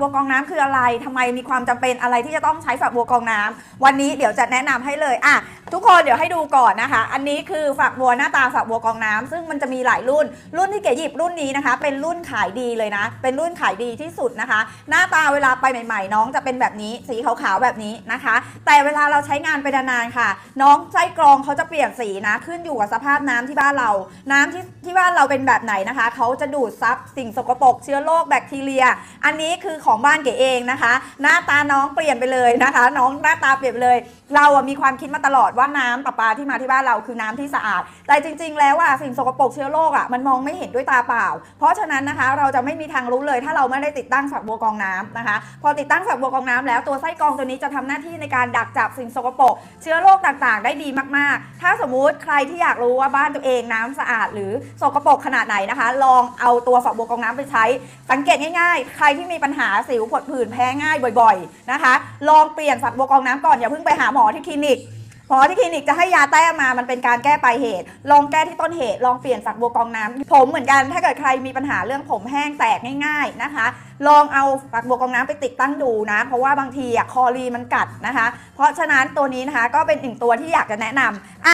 บัวกองน้ำคืออะไรทำไมมีความจำเป็นอะไรที่จะต้องใช้ฝักบัวกองน้ำวันนี้เดี๋ยวจะแนะนำให้เลยอะ ทุกคนเดี๋ยวให้ดูก่อนนะคะ อันนี้คือฝักบัวหน้าตาฝักบัวกองน้ำซึ่งมันจะมีหลายรุ่น รุ่นที่เก๋หยิบรุ่นนี้นะคะ เป็นรุ่นขายดีเลยนะ เป็นรุ่นขายดีที่สุดนะคะ หน้าตาเวลาไปใหม่ ๆ น้องจะเป็นแบบนี้สีขาวๆแบบนี้นะคะ แต่เวลาเราใช้งานไปนานๆค่ะ น้องไส้กรองเขาจะเปลี่ยนสีนะ ขึ้นอยู่กับสภาพน้ำที่บ้านเรา น้ำที่ที่บ้านเราเป็นแบบไหนนะคะเขาจะดูดซับสิ่งสกปรกเชื้อโรคแบคทีเรีย อันนี้คือของบ้านเก๋เองนะคะ หน้าตาน้องเปลี่ยนไปเลยนะคะ น้องหน้าตาเปลี่ยนไปเลย เราอะมีความคิดมาตลอดว่าน้ำประปาที่มาที่บ้านเราคือน้ำที่สะอาด แต่จริง ๆ แล้วอะสิ่งสกปรกเชื้อโรคอะมันมองไม่เห็นด้วยตาเปล่า เพราะฉะนั้นนะคะเราจะไม่มีทางรู้เลยถ้าเราไม่ได้ติดตั้งฝักบัวกองน้ำนะคะ พอติดตั้งฝักบัวกองน้ำแล้วตัวไส้กรองตัวนี้จะทำหน้าที่ในการดักจับสิ่งสกปรกเชื้อโรคต่างๆ ได้ดีมากๆ ถ้าสมมุติใครที่อยากรู้ว่าบ้านตัวเองน้ำสะอาด หรือสกปรกขนาดไหนนะคะ ลองเอาตัวฝักบัวกองน้ำไปใช้ สังเกตง่าย ๆ ใครที่มีปัญหาสิวผดผื่นแพ้ง่ายบ่อย ๆนะคะ ลองเปลี่ยนฝักบัวกองน้ำก่อนอย่าเพิ่งไปหาหมอที่คลินิก หมอที่คลินิกจะให้ยาแต้มา มันเป็นการแก้ปลายเหตุ ลองแก้ที่ต้นเหตุ ลองเปลี่ยนฝักบัวกรองน้ำผมเหมือนกัน ถ้าเกิดใครมีปัญหาเรื่องผมแห้งแตกง่ายๆนะคะ ลองเอาฝักบัวกรองน้ำไปติดตั้งดูนะ เพราะว่าบางทีอะคอรีมันกัดนะคะ เพราะฉะนั้นตัวนี้นะคะก็เป็นหนึ่งตัวที่อยากจะแนะนำ